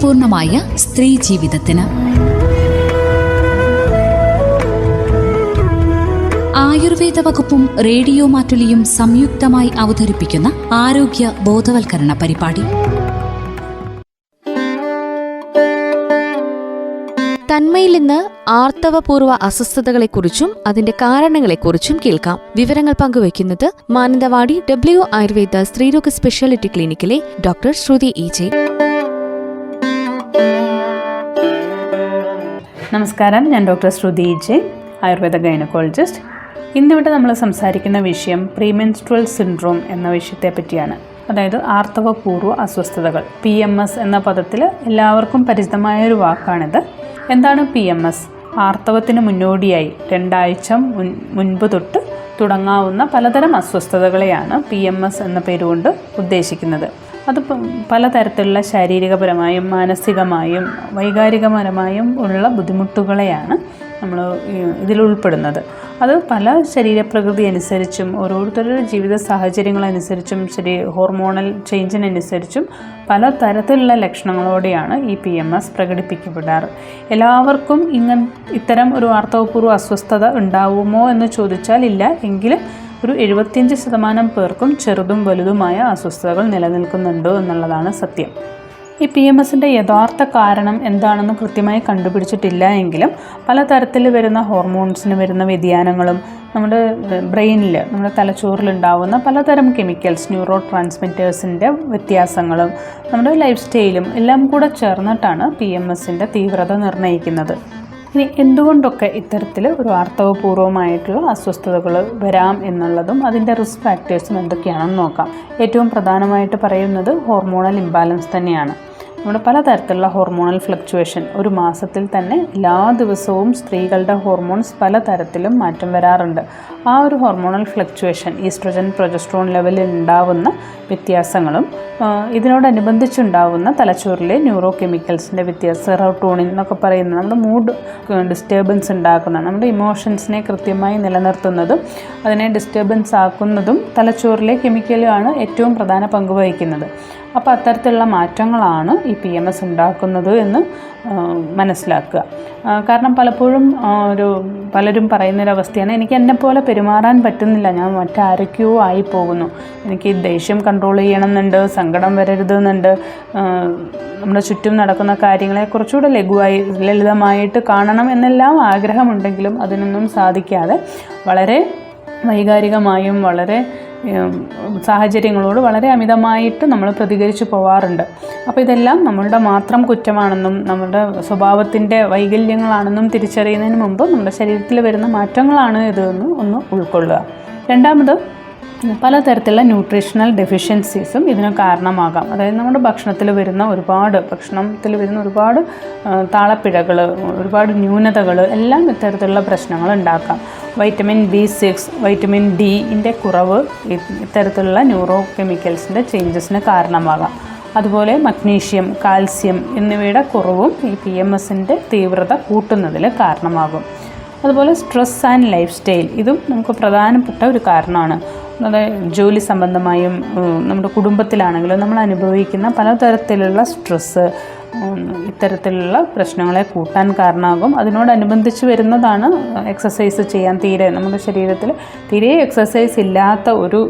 അർത്ഥപൂർണമായ സ്ത്രീ ജീവിതത്തിന്. ആയുർവേദ വകുപ്പും റേഡിയോ മാറ്റുലിയും സംയുക്തമായി അവതരിപ്പിക്കുന്ന ആരോഗ്യ ബോധവൽക്കരണ പരിപാടി. തന്മയിൽ നിന്ന് ആർത്തവപൂർവ അസ്വസ്ഥതകളെക്കുറിച്ചും അതിന്റെ കാരണങ്ങളെക്കുറിച്ചും കേൾക്കാം. വിവരങ്ങൾ പങ്കുവയ്ക്കുന്നത് മാനന്തവാടി ഡബ്ല്യു ആയുർവേദ സ്ത്രീരോഗ സ്പെഷ്യാലിറ്റി ക്ലിനിക്കിലെ ഡോക്ടർ ശ്രുതി ഇ നമസ്കാരം. ഞാൻ doctor Shruti J Ayurveda gynaecologist. ഇന്നിവിടെ നമ്മൾ സംസാരിക്കുന്ന വിഷയം പ്രീമെൻസ്ട്രൽ സിൻഡ്രോം എന്ന വിഷയത്തെ പറ്റിയാണ് അതായത് ആർത്തവപൂർവ അസ്വസ്ഥതകൾ. പി എം എസ് എന്ന പദത്തിൽ എല്ലാവർക്കും പരിചിതമായ ഒരു വാക്കാണിത്. എന്താണ് പി എം എസ്? ആർത്തവത്തിന് മുന്നോടിയായി രണ്ടാഴ്ച മുൻ മുൻപ് തൊട്ട് തുടങ്ങാവുന്ന പലതരം അസ്വസ്ഥതകളെയാണ് പി എം എസ് എന്ന പേരുകൊണ്ട് ഉദ്ദേശിക്കുന്നത്. അത് പലതരത്തിലുള്ള ശാരീരികപരമായും മാനസികമായും വൈകാരികപരമായും ഉള്ള ബുദ്ധിമുട്ടുകളെയാണ് നമ്മൾ ഇതിൽ ഉൾപ്പെടുന്നത്. അത് പല ശരീരപ്രകൃതി അനുസരിച്ചും ഓരോരുത്തരുടെ ജീവിത സാഹചര്യങ്ങളനുസരിച്ചും ശരി ഹോർമോണൽ ചേഞ്ചിനനുസരിച്ചും പല തരത്തിലുള്ള ലക്ഷണങ്ങളോടെയാണ് ഈ പി എം എസ് പ്രകടിപ്പിക്കപ്പെടാറ്. എല്ലാവർക്കും ഇങ്ങനെ ഇത്തരം ഒരു വാർത്തവപൂർവ അസ്വസ്ഥത ഉണ്ടാവുമോ എന്ന് ചോദിച്ചാൽ ഇല്ല എങ്കിലും ഒരു എഴുപത്തിയഞ്ച് ശതമാനം പേർക്കും ചെറുതും വലുതുമായ അസ്വസ്ഥതകൾ നിലനിൽക്കുന്നുണ്ടോ എന്നുള്ളതാണ് സത്യം. ഈ പി എം എസിന്റെ യഥാർത്ഥ കാരണം എന്താണെന്ന് കൃത്യമായി കണ്ടുപിടിച്ചിട്ടില്ല എങ്കിലും പലതരത്തിൽ വരുന്ന ഹോർമോൺസിന് വരുന്ന വ്യതിയാനങ്ങളും നമ്മുടെ ബ്രെയിനിൽ നമ്മുടെ തലച്ചോറിലുണ്ടാവുന്ന പലതരം കെമിക്കൽസ് ന്യൂറോ ട്രാൻസ്മിറ്റേഴ്സിന്റെ വ്യത്യാസങ്ങളും നമ്മുടെ ലൈഫ് സ്റ്റൈലും എല്ലാം കൂടെ ചേർന്നിട്ടാണ് പി എം എസിന്റെ തീവ്രത നിർണയിക്കുന്നത്. ഇനി എന്തുകൊണ്ടൊക്കെ ഇത്തരത്തിൽ ഒരു ആർത്തവപൂർവമായിട്ടുള്ള അസ്വസ്ഥതകൾ വരാം എന്നുള്ളതും അതിന്റെ റിസ്ക് ഫാക്ടേഴ്സും എന്തൊക്കെയാണെന്ന് നോക്കാം. ഏറ്റവും പ്രധാനമായിട്ട് പറയുന്നത് ഹോർമോണൽ ഇംബാലൻസ് തന്നെയാണ്. നമ്മുടെ പലതരത്തിലുള്ള ഹോർമോണൽ ഫ്ലക്ച്വേഷൻ ഒരു മാസത്തിൽ തന്നെ എല്ലാ ദിവസവും സ്ത്രീകളുടെ ഹോർമോൺസ് പലതരത്തിലും മാറ്റം വരാറുണ്ട്. ആ ഒരു ഹോർമോണൽ ഫ്ലക്ച്വേഷൻ ഈസ്ട്രജൻ പ്രൊജസ്ട്രോൺ ലെവലിൽ ഉണ്ടാവുന്ന വ്യത്യാസങ്ങളും ഇതിനോടനുബന്ധിച്ചുണ്ടാവുന്ന തലച്ചോറിലെ ന്യൂറോ കെമിക്കൽസിന്റെ വ്യത്യാസം സെറോട്ടോണിൻ എന്നൊക്കെ പറയുന്ന നമ്മുടെ മൂഡ് ഡിസ്റ്റർബൻസ് ഉണ്ടാക്കുന്ന നമ്മുടെ ഇമോഷൻസിനെ കൃത്യമായി നിലനിർത്തുന്നതും അതിനെ ഡിസ്റ്റർബൻസ് ആക്കുന്നതും തലച്ചോറിലെ കെമിക്കലാണ് ഏറ്റവും പ്രധാന പങ്ക് വഹിക്കുന്നത്. അപ്പോൾ അത്തരത്തിലുള്ള മാറ്റങ്ങളാണ് ഈ പി എം എസ് ഉണ്ടാക്കുന്നത് എന്ന് മനസ്സിലാക്കുക. കാരണം പലപ്പോഴും ഒരു പലരും പറയുന്നൊരവസ്ഥയാണ് എനിക്ക് എന്നെപ്പോലെ പെരുമാറാൻ പറ്റുന്നില്ല ഞാൻ മറ്റാരൊക്കെയോ ആയി പോകുന്നു. എനിക്ക് ദേഷ്യം കൺട്രോൾ ചെയ്യണമെന്നുണ്ട് സങ്കടം വരരുത് എന്നുണ്ട് നമ്മുടെ ചുറ്റും നടക്കുന്ന കാര്യങ്ങളെ കുറച്ചുകൂടെ ലഘുവായി ലളിതമായിട്ട് കാണണം എന്നെല്ലാം ആഗ്രഹമുണ്ടെങ്കിലും അതിനൊന്നും സാധിക്കാതെ വളരെ വൈകാരികമായും വളരെ സാഹചര്യങ്ങളോട് വളരെ അമിതമായിട്ട് നമ്മൾ പ്രതികരിച്ചു പോവാറുണ്ട്. അപ്പോൾ ഇതെല്ലാം നമ്മളുടെ മാത്രം കുറ്റമാണെന്നും നമ്മുടെ സ്വഭാവത്തിന്റെ വൈകല്യങ്ങളാണെന്നും തിരിച്ചറിയുന്നതിന് മുമ്പ് നമ്മുടെ ശരീരത്തിൽ വരുന്ന മാറ്റങ്ങളാണ് ഇതെന്ന് ഒന്ന് ഉൾക്കൊള്ളുക. രണ്ടാമത് പലതരത്തിലുള്ള ന്യൂട്രീഷണൽ ഡെഫിഷ്യൻസീസും ഇതിന് കാരണമാകാം. അതായത് നമ്മുടെ ഭക്ഷണത്തിൽ വരുന്ന ഒരുപാട് ഭക്ഷണത്തിൽ വരുന്ന ഒരുപാട് താളപ്പിഴകൾ ഒരുപാട് ന്യൂനതകൾ എല്ലാം ഇത്തരത്തിലുള്ള പ്രശ്നങ്ങൾ ഉണ്ടാക്കാം. വൈറ്റമിൻ ബി സിക്സ് വൈറ്റമിൻ ഡിന്റെ കുറവ് ഇത്തരത്തിലുള്ള ന്യൂറോ കെമിക്കൽസിന്റെ ചേഞ്ചസിന് കാരണമാകാം. അതുപോലെ മഗ്നീഷ്യം കാൽസ്യം എന്നിവയുടെ കുറവും ഈ പി എം എസിന്റെ തീവ്രത കൂട്ടുന്നതിൽ കാരണമാകും. അതുപോലെ സ്ട്രെസ് ആൻഡ് ലൈഫ് സ്റ്റൈൽ ഇതും നമുക്ക് പ്രധാനപ്പെട്ട ഒരു കാരണമാണ്. അതായത് ജോലി സംബന്ധമായും നമ്മുടെ കുടുംബത്തിലാണെങ്കിലും നമ്മൾ അനുഭവിക്കുന്ന പലതരത്തിലുള്ള സ്ട്രെസ്സ് ഇത്തരത്തിലുള്ള പ്രശ്നങ്ങളെ കൂട്ടാൻ കാരണമാകും. അതിനോടനുബന്ധിച്ച് വരുന്നതാണ് എക്സസൈസ് ചെയ്യാൻ തീരെ നമ്മുടെ ശരീരത്തിൽ തീരെ എക്സസൈസ് ഇല്ലാത്ത ഒരു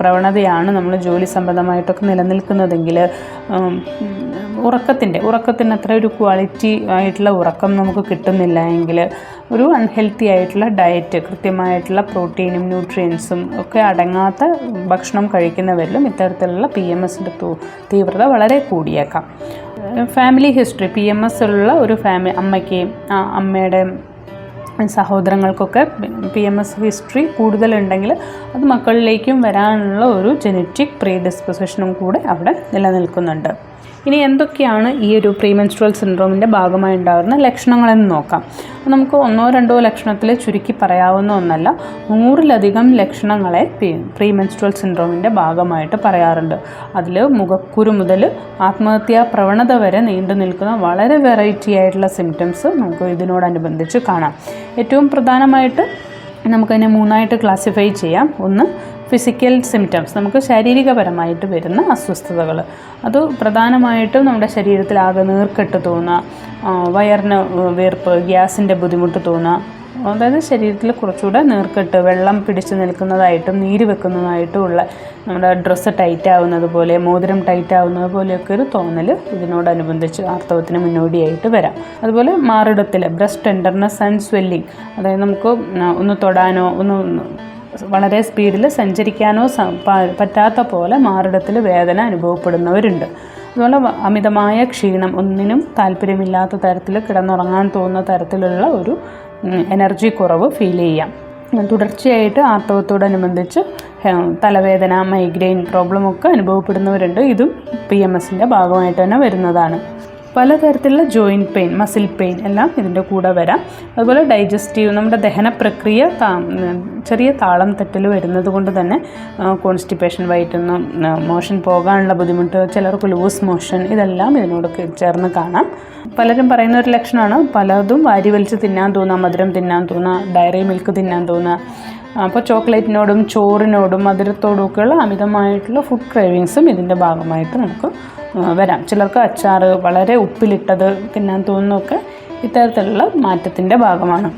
പ്രവണതയാണ് നമ്മൾ ജോലി സംബന്ധമായിട്ടൊക്കെ നിലനിൽക്കുന്നതെങ്കിൽ ഉറക്കത്തിന്റെ ഉറക്കത്തിന് അത്ര ഒരു ക്വാളിറ്റി ആയിട്ടുള്ള ഉറക്കം നമുക്ക് കിട്ടുന്നില്ല എങ്കിൽ ഒരു അൺഹെൽത്തി ആയിട്ടുള്ള ഡയറ്റ് കൃത്യമായിട്ടുള്ള പ്രോട്ടീനും ന്യൂട്രിയൻസും ഒക്കെ അടങ്ങാത്ത ഭക്ഷണം കഴിക്കുന്നവരിലും ഇത്തരത്തിലുള്ള പി എം എസിന്റെ തീവ്രത വളരെ കൂടിയേക്കാം. Family history P M S ഉള്ള ഒരു ഫാമിലി അമ്മയ്ക്ക് അമ്മയുടെ സഹോദരങ്ങൾക്കൊക്കെ പി എം എസ് ഹിസ്റ്ററി കൂടുതലുണ്ടെങ്കിൽ അത് മക്കളിലേക്കും വരാനുള്ള ഒരു ജനറ്റിക് പ്രീ ഡിസ്പൊസിഷനും കൂടെ അവിടെ നിലനിൽക്കുന്നുണ്ട്. ഇനി എന്തൊക്കെയാണ് ഈ ഒരു പ്രീമെൻസ്ട്രൽ സിൻഡ്രോമിന്റെ ഭാഗമായി ഉണ്ടാകുന്ന ലക്ഷണങ്ങളെന്ന് നോക്കാം. നമുക്ക് ഒന്നോ രണ്ടോ ലക്ഷണത്തിൽ ചുരുക്കി പറയാവുന്ന ഒന്നല്ല. നൂറിലധികം ലക്ഷണങ്ങളെ പ്രീമെൻസ്ട്രൽ സിൻഡ്രോമിന്റെ ഭാഗമായിട്ട് പറയാറുണ്ട്. അതിൽ മുഖക്കുരു മുതൽ ആത്മഹത്യാ പ്രവണത വരെ നീണ്ടു നിൽക്കുന്ന വളരെ വെറൈറ്റി ആയിട്ടുള്ള സിംറ്റംസ് നമുക്ക് ഇതിനോടനുബന്ധിച്ച് കാണാം. ഏറ്റവും പ്രധാനമായിട്ട് നമുക്കതിനെ മൂന്നായിട്ട് ക്ലാസിഫൈ ചെയ്യാം. ഒന്ന് ഫിസിക്കൽ സിംറ്റംസ് നമുക്ക് ശാരീരികപരമായിട്ട് വരുന്ന അസ്വസ്ഥതകൾ അത് പ്രധാനമായിട്ടും നമ്മുടെ ശരീരത്തിൽ ആകെ നീർക്കെട്ട് തോന്നുക വയറിന് വീർപ്പ് ഗ്യാസിന്റെ ബുദ്ധിമുട്ട് തോന്നുക അതായത് ശരീരത്തിൽ കുറച്ചുകൂടെ നീർക്കെട്ട് വെള്ളം പിടിച്ചു നിൽക്കുന്നതായിട്ടും നീര് വെക്കുന്നതായിട്ടും ഉള്ള നമ്മുടെ ഡ്രസ്സ് ടൈറ്റ് ആവുന്നത് പോലെ മോതിരം ടൈറ്റ് ആവുന്നത് പോലെയൊക്കെ ഒരു തോന്നൽ ഇതിനോടനുബന്ധിച്ച് ആർത്തവത്തിന് മുന്നോടിയായിട്ട് വരാം. അതുപോലെ മാറിടത്തിൽ ബ്രസ്റ്റ് ടെൻഡർനെസ് ആൻഡ് സ്വെല്ലിങ് അതായത് നമുക്ക് ഒന്ന് തൊടാനോ ഒന്ന് വളരെ സ്പീഡിൽ സഞ്ചരിക്കാനോ പറ്റാത്ത പോലെ മാറിടത്തിൽ വേദന അനുഭവപ്പെടുന്നവരുണ്ട്. അതുപോലെ അമിതമായ ക്ഷീണം ഒന്നിനും താല്പര്യമില്ലാത്ത തരത്തിൽ കിടന്നുറങ്ങാൻ തോന്നുന്ന തരത്തിലുള്ള ഒരു എനർജി കുറവ് ഫീൽ ചെയ്യാം. തുടർച്ചയായിട്ട് ആർത്തവത്തോടനുബന്ധിച്ച് തലവേദന മൈഗ്രെയിൻ പ്രോബ്ലമൊക്കെ അനുഭവപ്പെടുന്നവരുണ്ട്. ഇതും പി എം എസിന്റെ ഭാഗമായിട്ട് തന്നെ വരുന്നതാണ്. പലതരത്തിലുള്ള ജോയിന്റ് പെയിൻ മസിൽ പെയിൻ എല്ലാം ഇതിന്റെ കൂടെ വരാം. അതുപോലെ ഡൈജസ്റ്റീവ് നമ്മുടെ ദഹന പ്രക്രിയ ചെറിയ താളം തെറ്റൽ വരുന്നത് കൊണ്ട് തന്നെ കോൺസ്റ്റിപ്പേഷൻ വയറ്റുന്നു മോഷൻ പോകാനുള്ള ബുദ്ധിമുട്ട് ചിലർക്ക് ലൂസ് മോഷൻ ഇതെല്ലാം ഇതിനോട് ചേർന്ന് കാണാം. പലരും പറയുന്ന ഒരു ലക്ഷണമാണ് പലതും വാരി വലിച്ച് തിന്നാൻ തോന്നുക മധുരം തിന്നാൻ തോന്നുക ഡയറി മിൽക്ക് തിന്നാൻ തോന്നുക അപ്പോൾ ചോക്ലേറ്റിനോടും ചോറിനോടും മധുരത്തോടും ഒക്കെയുള്ള അമിതമായിട്ടുള്ള ഫുഡ് ക്രേവിങ്സും ഇതിന്റെ ഭാഗമായിട്ട് നമുക്ക് വരാം. ചിലർക്ക് അച്ചാറ് വളരെ ഉപ്പിലിട്ടത് തിന്നാൻ തോന്നുന്നൊക്കെ ഇത്തരത്തിലുള്ള മാറ്റത്തിന്റെ ഭാഗമാണ്.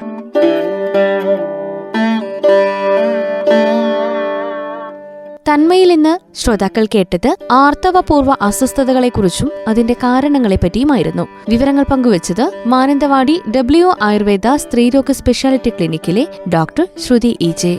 തന്മയിൽ ഇന്ന് ശ്രോതാക്കൾ കേട്ടത് ആർത്തവപൂർവ അസ്വസ്ഥതകളെക്കുറിച്ചും അതിന്റെ കാരണങ്ങളെപ്പറ്റിയുമായിരുന്നു. വിവരങ്ങൾ പങ്കുവച്ചത് മാനന്തവാടി ഡബ്ല്യു ആയുർവേദ സ്ത്രീരോഗ സ്പെഷ്യാലിറ്റി ക്ലിനിക്കിലെ ഡോക്ടർ ശ്രുതി ഇ ജെ.